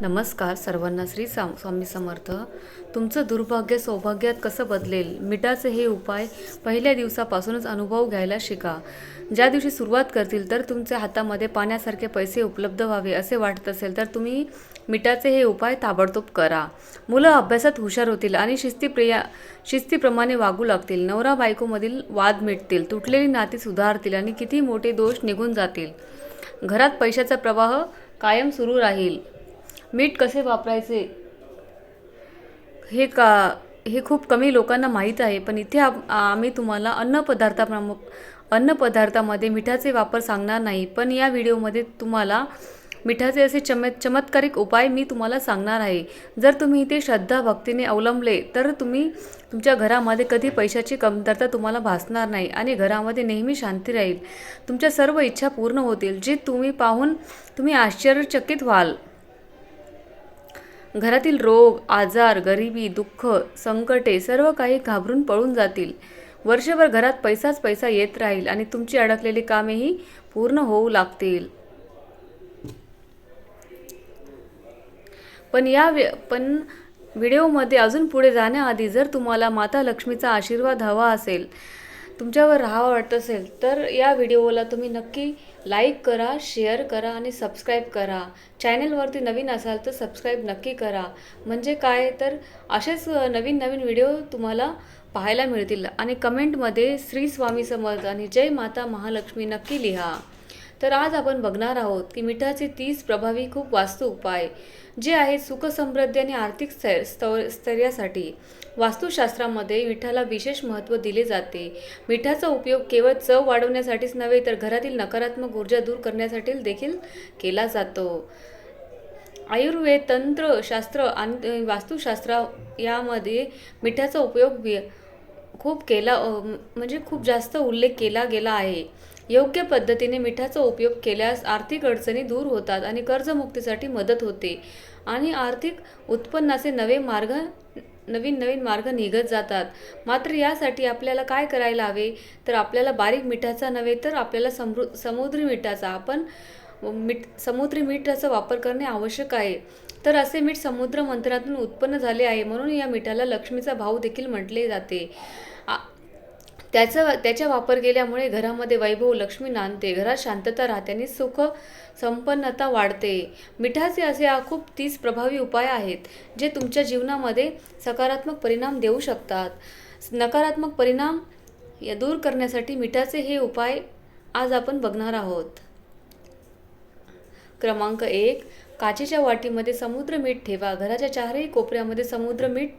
नमस्कार सर्वांना श्री साम स्वामी समर्थ. तुमचं दुर्भाग्य सौभाग्यात कसं बदलेल? मिठाचे हे उपाय पहिल्या दिवसापासूनच अनुभव घ्यायला शिका. ज्या दिवशी सुरुवात करतील तर तुमच्या हातामध्ये पाण्यासारखे पैसे उपलब्ध व्हावे असे वाटत असेल तर तुम्ही मिठाचे हे उपाय ताबडतोब करा. मुलं अभ्यासात हुशार होतील आणि शिस्तीप्रिया शिस्तीप्रमाणे वागू लागतील. नवरा बायकोमधील वाद मिटतील. तुटलेली नाती सुधारतील आणि किती मोठे दोष निघून जातील. घरात पैशाचा प्रवाह कायम सुरू राहील. मीठ कसे वापरायचे? हे का हे खूप कमी लोकांना माहीत आहे पण इथे आम्ही तुम्हाला अन्नपदार्थाप्रमुख अन्नपदार्थामध्ये मिठाचे वापर सांगणार नाही पण या व्हिडिओमध्ये तुम्हाला मिठाचे असे चम चमत्कारिक उपाय मी तुम्हाला सांगणार आहे. जर तुम्ही इथे श्रद्धा भक्तीने अवलंबले तर तुम्ही तुमच्या घरामध्ये कधी पैशाची कमतरता तुम्हाला भासणार नाही आणि घरामध्ये नेहमी शांती राहील. तुमच्या सर्व इच्छा पूर्ण होतील जे तुम्ही पाहून तुम्ही आश्चर्यचकित व्हाल. घरातील रोग आजार गरिबी दुःख संकटे सर्व काही घाबरून पळून जातील. वर्षभर घरात पैसाच पैसा येत राहील आणि तुमची अडकलेली कामेही पूर्ण होऊ लागतील. पण या वे पण व्हिडिओमध्ये अजून पुढे जाण्याआधी जर तुम्हाला माता लक्ष्मीचा आशीर्वाद हवा असेल तुमच्यावर राहावं वाटत असेल तर या व्हिडिओला तुम्ही नक्की लाईक करा शेअर करा आणि सबस्क्राईब करा. चॅनलवरती नवीन असाल तर सबस्क्राईब नक्की करा. म्हणजे काय? तर असेच नवीन नवीन व्हिडिओ तुम्हाला पाहायला मिळतील. आणि कमेंटमध्ये श्री स्वामी समर्थ आणि जय माता महालक्ष्मी नक्की लिहा. तर आज आपण बघणार आहोत की मिठाचे तीस प्रभावी खूप वास्तू उपाय जे आहेत सुख समृद्धी आणि आर्थिक स्थै- स्थैर्यासाठी. वास्तुशास्त्रामध्ये मिठाला विशेष महत्त्व दिले जाते. मिठाचा उपयोग केवळ चव वाढवण्यासाठीच नव्हे तर घरातील नकारात्मक ऊर्जा दूर करण्यासाठी देखील केला जातो. आयुर्वेद तंत्रशास्त्र आणि वास्तुशास्त्र यामध्ये मिठाचा उपयोग खूप केला म्हणजे खूप जास्त उल्लेख केला गेला आहे. योग्य पद्धतीने मिठाचा उपयोग केल्यास आर्थिक अडचणी दूर होतात आणि कर्जमुक्तीसाठी मदत होते. आणि आर्थिक उत्पन्नाचे नवे मार्ग नवीन नवीन मार्ग निघत जातात. मात्र यासाठी आपल्याला काय करायला हवे? तर आपल्याला बारीक मिठाचा नव्हे तर आपल्याला समृ समुद्री मिठाचा. आपण मीठ समुद्री मिठाचा वापर करणे आवश्यक आहे. तर असे मीठ समुद्र मंथनातून उत्पन्न झाले आहे म्हणून या मिठाला लक्ष्मीचा भाव देखील म्हटले जाते. त्याचा त्याचा वापर केल्यामुळे घरामध्ये वैभव लक्ष्मी नांदते. घरात शांतता राहते आणि सुख संपन्नता वाढते. मिठाचे असे हा खूप तीस प्रभावी उपाय आहेत जे तुमच्या जीवनामध्ये सकारात्मक परिणाम देऊ शकतात. नकारात्मक परिणाम या दूर करण्यासाठी मिठाचे हे उपाय आज आपण बघणार आहोत. क्रमांक एक काचेच्या वाटीमध्ये समुद्र मीठ ठेवा. घराच्या चारही कोपऱ्यामध्ये समुद्र मीठ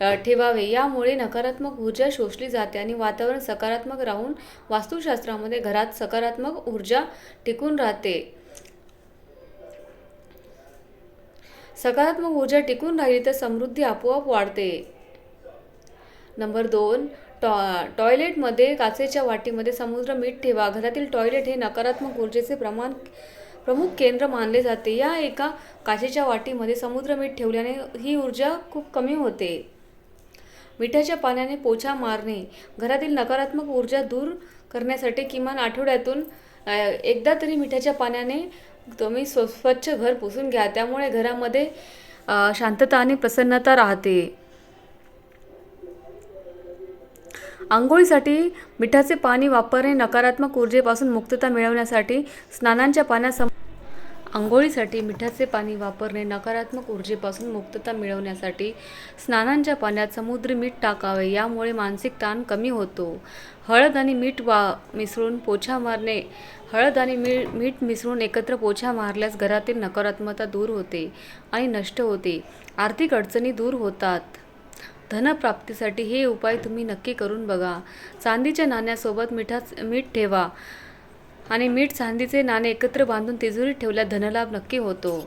ठेवावे. यामुळे नकारात्मक ऊर्जा शोषली जाते आणि वातावरण सकारात्मक राहून वास्तुशास्त्रामध्ये घरात सकारात्मक ऊर्जा टिकून राहते. सकारात्मक ऊर्जा टिकून राहिली तर समृद्धी आपोआप वाढते. नंबर दोन टॉ टॉयलेटमध्ये काचेच्या वाटीमध्ये समुद्र मीठ ठेवा. घरातील टॉयलेट हे नकारात्मक ऊर्जेचे प्रमाण प्रमुख केंद्र मानले जाते. या एका काचेच्या वाटीमध्ये समुद्र मीठ ठेवल्याने ही ऊर्जा खूप कमी होते. मिठाच्या पाण्याने पोछा मारणे. घरातील नकारात्मक ऊर्जा दूर करण्यासाठी किमान आठवड्यातून एकदा तरी मिठाच्या पाण्याने तुम्ही स्व स्वच्छ घर पुसून घ्या. त्यामुळे घरामध्ये शांतता आणि प्रसन्नता राहते. आंघोळीसाठी मिठाचे पाणी वापरणे नकारात्मक ऊर्जेपासून मुक्तता मिळवण्यासाठी स्नानांच्या पाण्यासम आंघोळीसाठी मिठाचे पाणी वापरणे नकारात्मक ऊर्जेपासून मुक्तता मिळवण्यासाठी स्नानांच्या पाण्यात समुद्री मीठ टाकावे यामुळे मानसिक ताण कमी होतो. हळद आणि मीठ वा मिसळून पोछा मारणे हळद आणि मी मीठ मिसळून एकत्र पोछा मारल्यास घरातील नकारात्मकता दूर होते आणि नष्ट होते. आर्थिक अडचणी दूर होतात. धनप्राप्तीसाठी हे उपाय तुम्ही नक्की करून बघा. चांदीच्या नाण्यासोबत मिठाच मीठ ठेवा. आणि मीठ चांदीचे नाणे एकत्र बांधून तिजोरीत ठेवल्यास धनलाभ नक्की होतो.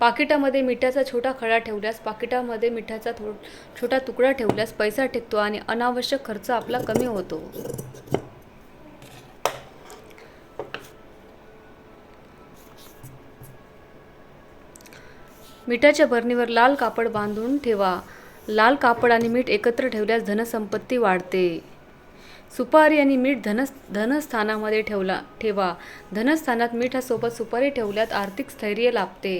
पाकिटामध्ये मिठाचा छोटा खडा ठेवल्यास पाकिटामध्ये मिठाचा थो छोटा तुकडा ठेवल्यास पैसा टिकतो आणि अनावश्यक खर्च आपला कमी होतो. मिठाच्या बरणीवर लाल कापड बांधून ठेवा. लाल कापड आणि मीठ एकत्र ठेवल्यास धनसंपत्ती वाढते. सुपारी आणि मीठ धनस धनस्थानामध्ये ठेवला ठेवा. धनस्थानात मिठासोबत सुपारी ठेवल्यात आर्थिक स्थैर्य लाभते.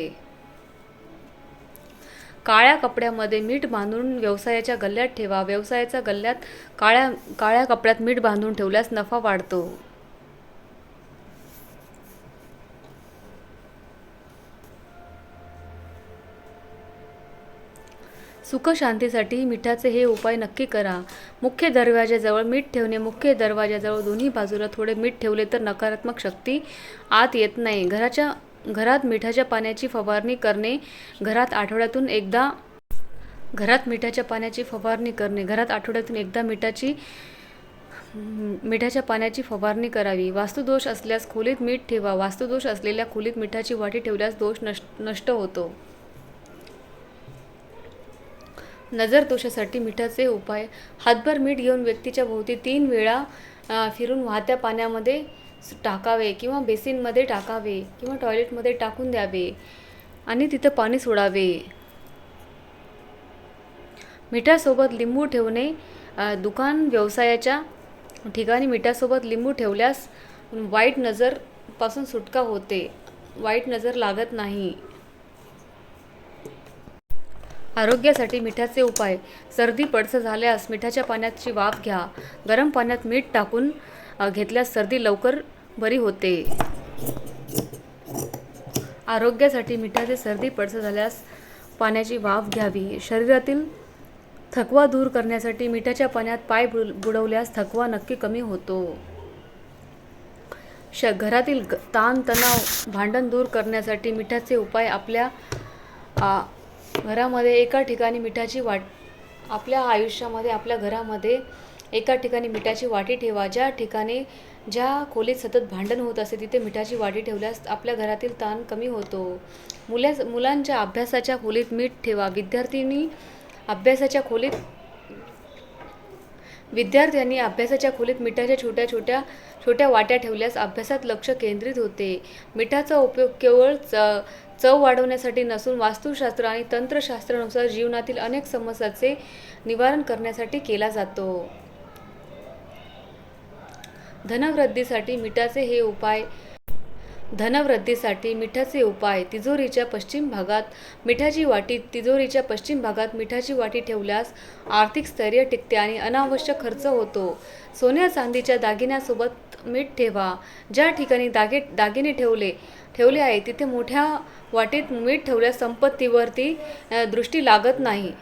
काळ्या कपड्यामध्ये मीठ बांधून व्यवसायाच्या गल्ल्यात ठेवा. व्यवसायाच्या गल्ल्यात काळ्या काळ्या कपड्यात मीठ बांधून ठेवल्यास नफा वाढतो. सुखशांतीसाठी मिठाचे हे उपाय नक्की करा. मुख्य दरवाजाजवळ मीठ ठेवणे मुख्य दरवाजाजवळ दोन्ही बाजूला थोडे मीठ ठेवले तर नकारात्मक शक्ती आत येत नाही. घराच्या घरात मिठाच्या पाण्याची फवारणी करणे घरात आठवड्यातून एकदा घरात मिठाच्या पाण्याची फवारणी करणे घरात आठवड्यातून एकदा मिठाची मिठाच्या पाण्याची फवारणी करावी. वास्तुदोष असल्यास खोलीत मीठ ठेवा. वास्तुदोष असलेल्या खोलीत मिठाची वाटी ठेवल्यास दोष नष्ट नष्ट होतो. नजरदोषासाठी मिठाचे उपाय. हातभर मीठ घेऊन व्यक्तीच्या भोवती तीन वेळा फिरून वाहत्या पाण्यामध्ये टाकावे किंवा बेसिनमध्ये टाकावे किंवा टॉयलेटमध्ये टाकून द्यावे आणि तिथं पाणी सोडावे. मिठासोबत लिंबू ठेवणे दुकान व्यवसायाच्या ठिकाणी मिठासोबत लिंबू ठेवल्यास वाईट नजरपासून सुटका होते. वाईट नजर लागत नाही. आरोग्यासाठी मिठाचे उपाय. सर्दी पडसं झाल्यास मिठाच्या पाण्याची वाफ घ्या. गरम पाण्यात मीठ टाकून घेतल्यास सर्दी लवकर बरी होते. आरोग्यासाठी मिठाचे सर्दी पडसं झाल्यास पाण्याची वाफ घ्यावी. शरीरातील थकवा दूर करण्यासाठी मिठाच्या पाण्यात पाय बुडवल्यास थकवा नक्की कमी होतो. श घरातील ग- ताण तणाव भांडण दूर करण्यासाठी मिठाचे उपाय आपल्या घरामध्ये एका ठिकाणी मिठाची वाट आपल्या आयुष्यामध्ये आपल्या घरामध्ये एका ठिकाणी मिठाची वाटी ठेवा. ज्या ठिकाणी ज्या खोलीत सतत भांडण होत असते तिथे मिठाची वाटी ठेवल्यास आपल्या घरातील ताण कमी होतो. मुल्या मुलांच्या अभ्यासाच्या खोलीत मीठ ठेवा. विद्यार्थ्यांनी अभ्यासाच्या खोलीत विद्यार्थ्यांनी अभ्यासाच्या खोलीत मिठाच्या छोट्या छोट्या छोट्या वाट्या ठेवल्यास अभ्यासात लक्ष केंद्रित होते. मिठाचा उपयोग केवळ च चव वाढवण्यासाठी नसून वास्तुशास्त्र आणि तंत्रशास्त्रानुसार जीवनातील अनेक समस्यांचे निवारण करण्यासाठी केला जातो. धनवृद्धीसाठी मिठाचे हे उपाय धनवृद्धीसाठी मिठाचे उपाय तिजोरीच्या पश्चिम भागात मिठाची वाटी तिजोरीच्या पश्चिम भागात मिठाची वाटी ठेवल्यास आर्थिक स्थैर्य टिकते आणि अनावश्यक खर्च होतो. सोन्या चांदीच्या दागिन्यासोबत मीठ ठेवा. ज्या ठिकाणी दागे दागिने ठेवले ठेवले आहे. तिथे मोठ्या वाटेत मीठ ठेवल्यास संपत्तीवरती दृष्टी लागत नाही.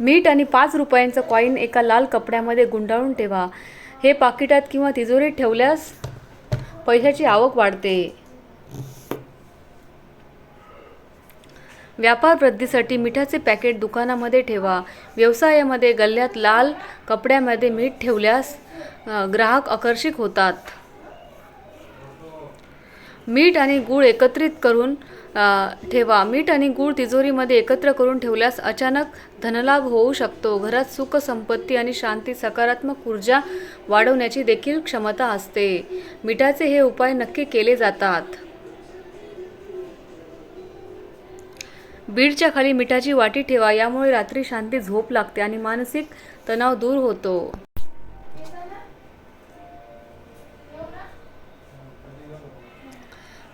मीठ आणि पाच रुपयांचं कॉईन एका लाल कपड्यामध्ये गुंडाळून ठेवा. हे पाकिटात किंवा तिजोरीत ठेवल्यास पैशाची आवक वाढते. व्यापार वृद्धीसाठी मिठाचे पॅकेट दुकानामध्ये ठेवा. व्यवसायामध्ये गल्ल्यात लाल कपड्यामध्ये मीठ ठेवल्यास ग्राहक आकर्षित होतात. मीठ आणि गूळ एकत्रित करून ठेवा. मीठ आणि गूळ तिजोरीमध्ये एकत्र करून ठेवल्यास अचानक धनलाभ होऊ शकतो. घरात सुख संपत्ती आणि शांती सकारात्मक ऊर्जा वाढवण्याची देखील क्षमता असते. मिठाचे हे उपाय नक्की केले जातात. बीडच्या खाली मिठाची वाटी ठेवा. यामुळे रात्री शांती झोप लागते आणि मानसिक तणाव दूर होतो.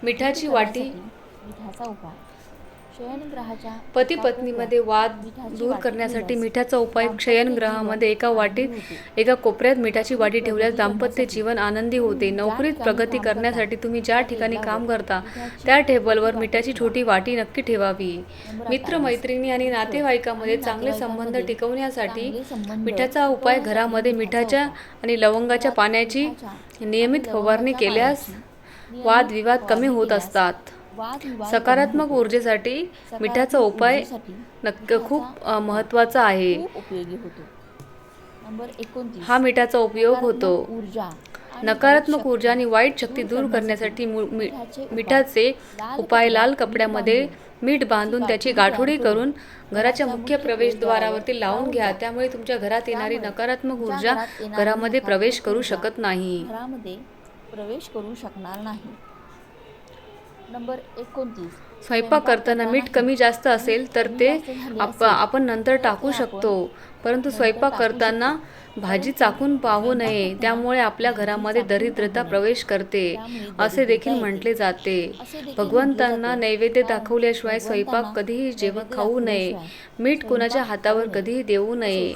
मिठाची वाटी. मिठाचा उपाय. शयनग्रहाच्या पती पत्नीमध्ये वाद दूर करण्यासाठी मिठाचा उपाय शयनगृहामध्ये एका वाटीत एका कोपऱ्यात मिठाची वाटी ठेवल्यास दाम्पत्य जीवन आनंदी होते. नोकरीत प्रगती करण्यासाठी तुम्ही ज्या ठिकाणी काम करता त्या टेबलवर मिठाची छोटी वाटी नक्की ठेवावी. मित्र मैत्रिणी आणि नातेवाईकामध्ये चांगले संबंध टिकवण्यासाठी मिठाचा उपाय घरामध्ये मिठाच्या आणि लवंगाच्या पाण्याची नियमित फवारणी केल्यास वादविवाद कमी होत असतात. सकारात्मक ऊर्जेसाठी मिठाचा उपाय नक्क खूप महत्त्वाचा आहे. खूप उपयोगी होतो. नंबर एकोणतीस. हा मिठाचा उपयोग होतो. ऊर्जा नकारात्मक ऊर्जा आणि वाईट शक्ती दूर करण्यासाठी मिठाचे उपाय. लाल कपड्यामध्ये मीठ बांधून त्याची गाठोडी करून घराच्या मुख्य प्रवेशद्वारावरती लावून घ्या. त्यामुळे तुमच्या घरात येणारी नकारात्मक ऊर्जा घरामध्ये प्रवेश करू शकत नाही. प्रवेश करू शकणार नाही. नंबर एकोणतीस. स्वयंपाक करताना मीठ कमी जास्त असेल तर ते आप आपण नंतर टाकू शकतो. परंतु स्वयंपाक करताना भाजी चाकून पाहू नये. त्यामुळे आपल्या घरामध्ये दरिद्रता प्रवेश करते. असे देखील म्हटले जाते. भगवंतांना नैवेद्य दाखवल्याशिवाय स्वयंपाक कधीही जेवण खाऊ नये. मीठ कोणाच्या हातावर कधीही देऊ नये.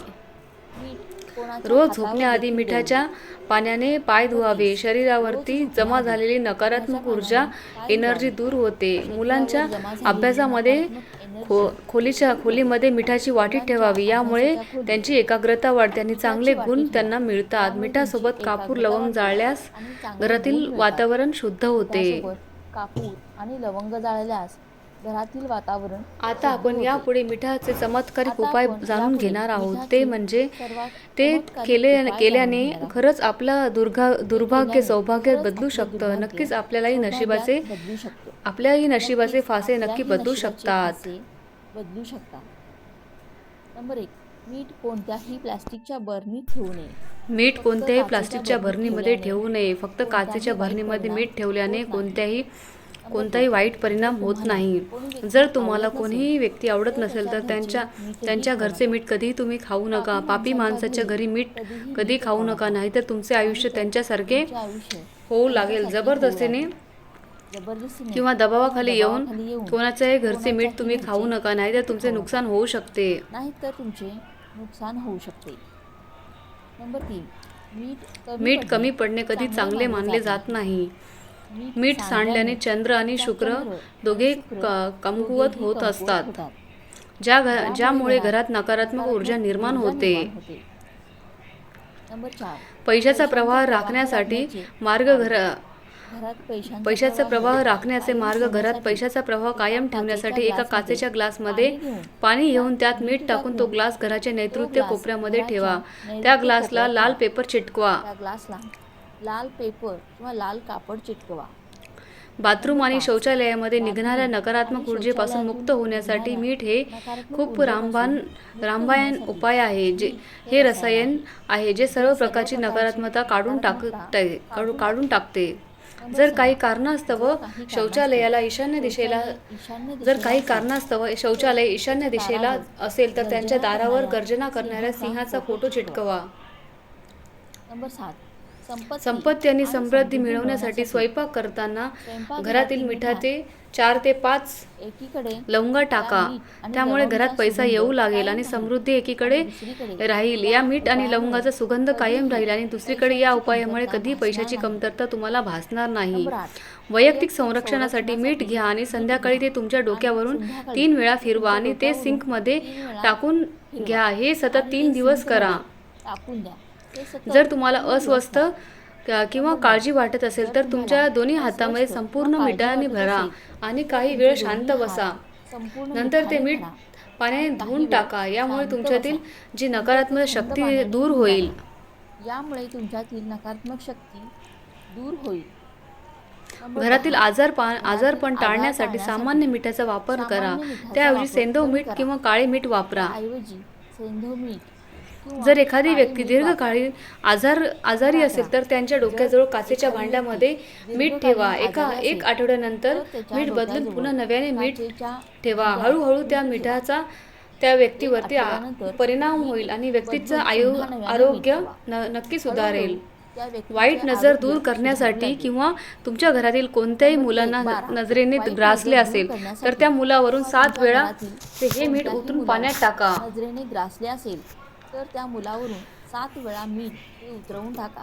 रोज झोपण्याआधी मिठाच्या पाण्याने पाय धुवावे. शरीरावरती जमा झालेली नकारात्मक ऊर्जा एनर्जी दूर होते. मुलांच्या अभ्यासामध्ये खो खोलीच्या खोलीमध्ये मिठाची वाटी ठेवावी. यामुळे त्यांची एकाग्रता वाढते आणि चांगले गुण त्यांना मिळतात. मिठासोबत कापूर लवंग जाळल्यास घरातील वातावरण शुद्ध होते. कापूर आणि लवंग जाळल्यास घरातील वातावरण आता आपण यापुढे मिठाचे चमत्कारिक आता उपाय जाणून घेणार आहोत. ते म्हणजे ते केले केल्याने. खरंच आपला दुर्गा दुर्भाग्य सौभाग्य बदलू शकतं. नक्कीच आपल्यालाही नशिबाचे बदलू शकतो. आपल्याही नशिबाचे फासे नक्की बदलू शकतात. बदलू शकतात. नंबर एक मीठ कोणत्याही प्लास्टिकच्या बरणीत ठेवू नये. मीठ कोणत्याही प्लास्टिकच्या भरणीमध्ये ठेवू नये. फक्त काचेच्या भरणीमध्ये मीठ ठेवल्याने. कोणत्याही कोणताही वाईट परिणाम होत नाही जर तुम्हाला कोणीही व्यक्ती आवडत नसेल तर त्याच्या त्यांच्या घरचे. मीठ कधीही तुम्ही खाऊ नका पापी माणसाच्या घरी मीठ कधी खाऊ नका. नाही तर तुमचे आयुष्य त्यांच्यासारखे होऊ लागेल जबरदस्तीने किंवा दबावाखाली येऊन कोणाच्याही घरचे मीठ तुम्ही खाऊ नका नाही तर तुमचे नुकसान होऊ शकते नाही तर तुमचे नुकसान होऊ शकते नंबर तीन मीठ कमी पडणे कधी चांगले मानले जात नाही मीठ सांडल्याने चंद्र आणि शुक्र दोघे क- कमकुवत होत असतात. ज्या घ- ज्यामुळे घरात नकारात्मक ऊर्जा निर्माण होते. पैशाचा प्रवाह राखण्यासाठी मार्ग घर पैशांचा प्रवाह राखण्याचे मार्ग घरात पैशाचा प्रवाह कायम ठेवण्यासाठी एका काचेच्या ग्लासमध्ये पाणी घेऊन त्यात मीठ टाकून तो ग्लास घराच्या नैऋत्य ग्लास कोपऱ्यामध्ये ठेवा. त्या ग्लासला लाल. पेपर चिटकवा. लाल पेपर किंवा लाल कापड चिटकवा. बाथरूम आणि शौचालयामध्ये निघणाऱ्या नकारात्मक ऊर्जेपासून मुक्त होण्यासाठी मीठ हे खूप रामबाण रामबाण उपाय आहे जे हे रसायन आहे जे सर्व प्रकारची नकारात्मकता काढून टाकते काढू- काढून टाकते. जर काही कारणास्तव शौचालयाला ईशान्य दिशेला जर काही कारणास्तव शौचालय ईशान्य दिशेला असेल तर त्यांच्या दारावर गर्जना करणाऱ्या सिंहाचा फोटो चिटकवा. नंबर सात. संपत्ती आणि समृद्धी मिळवण्यासाठी स्वयंपाक करताना घरातील मिठाचे चार ते पाच एकीकडे लवंगा टाका. त्यामुळे घरात पैसा येऊ लागेल आणि समृद्धी एकीकडे राहील. या मीठ आणि लवंगाचा सुगंध कायम राहील आणि दुसरीकडे या उपायामुळे कधी पैशाची कमतरता तुम्हाला भासणार नाही. वैयक्तिक संरक्षणासाठी मीठ घ्या आणि संध्याकाळी ते तुमच्या डोक्यावरून तीन वेळा फिरवा आणि ते सिंकमध्ये टाकून घ्या. हे सतत तीन दिवस करा. टाकून द्या. जर तुम्हाला अस्वस्थ किंवा काळजी वाटत असेल तर तुमच्या दोन्ही हातामध्ये संपूर्ण मिठाने भरा आणि काही वेळ शांत बसा नंतर ते मीठ. पाण्याने धुवून टाका यामुळे तुमच्यातील. जी नकारात्मक शक्ती दूर होईल. यामुळे तुमच्यातील नकारात्मक शक्ती दूर होईल घरातील. आजारपण आजारपण आजार टाळण्यासाठी सामान्य मिठाचा वापर करा त्याऐवजी सेंधव मीठ. किंवा काळे मीठ वापरा ऐवजी सेंधव मीठ जर एखादी व्यक्ती. दीर्घकाळी आजार आजारी असेल तर त्यांच्या डोक्याजवळ काचेच्या भांड्यामध्ये मीठ ठेवा एका एक आठवड्यानंतर मीठ बदलून पुन्हा नव्याने मीठ ठेवा हळूहळू त्या. मिठाचा त्या व्यक्तीवरती परिणाम होईल आणि व्यक्तीचं आयु आरोग्य नक्की सुधारेल वाईट नजर दूर करण्यासाठी. किंवा तुमच्या घरातील कोणत्याही मुलांना. नजरेने ग्रासले असेल तर त्या मुलावरून सात वेळा ते हे मीठ उतरून पाण्यात टाका नजरेने ग्रासले असेल तर त्या मुलावरून सात वेळा मीठ ते उतरवून टाका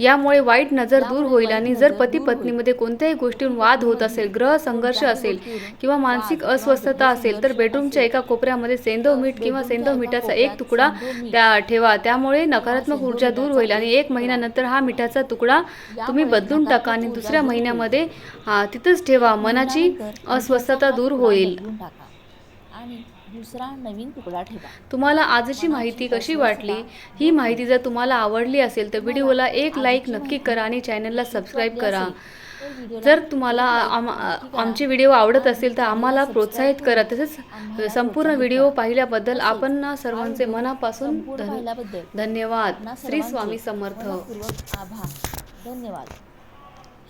यामुळे वाईट नजर दूर होईल आणि जर पती. पत्नीमध्ये कोणत्याही गोष्टीवर वाद होत असेल ग्रह संघर्ष असेल किंवा मानसिक अस्वस्थता असेल तर बेडरूमच्या एका कोपऱ्यामध्ये सेंधव मीठ किंवा एका मिठाचा एक तुकडा त्या ठेवा त्यामुळे नकारात्मक ऊर्जा दूर होईल आणि एक. महिन्यानंतर हा मिठाचा तुकडा तुम्ही बदलून टाका आणि दुसऱ्या. महिन्यामध्ये तिथंच ठेवा मनाची अस्वस्थता दूर होईल आणि दुसरा नवीन तुकडा ठेवा. तुम्हाला आजची माहिती कशी वाटली? ही माहिती जर तुम्हाला आवडली असेल तर व्हिडिओला एक लाईक नक्की करा आणि चॅनलला सबस्क्राईब करा. जर तुम्हाला आम- आमचे व्हिडिओ आवडत असतील तर आम्हाला प्रोत्साहित करा. तसेच संपूर्ण व्हिडिओ पाहिल्याबद्दल आपण सर्वांचे मनापासून धन्यवाद. श्री स्वामी समर्थ. आभार. धन्यवाद.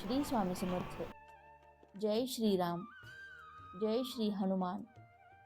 श्री स्वामी समर्थ. जय श्रीराम. जय श्री हनुमान.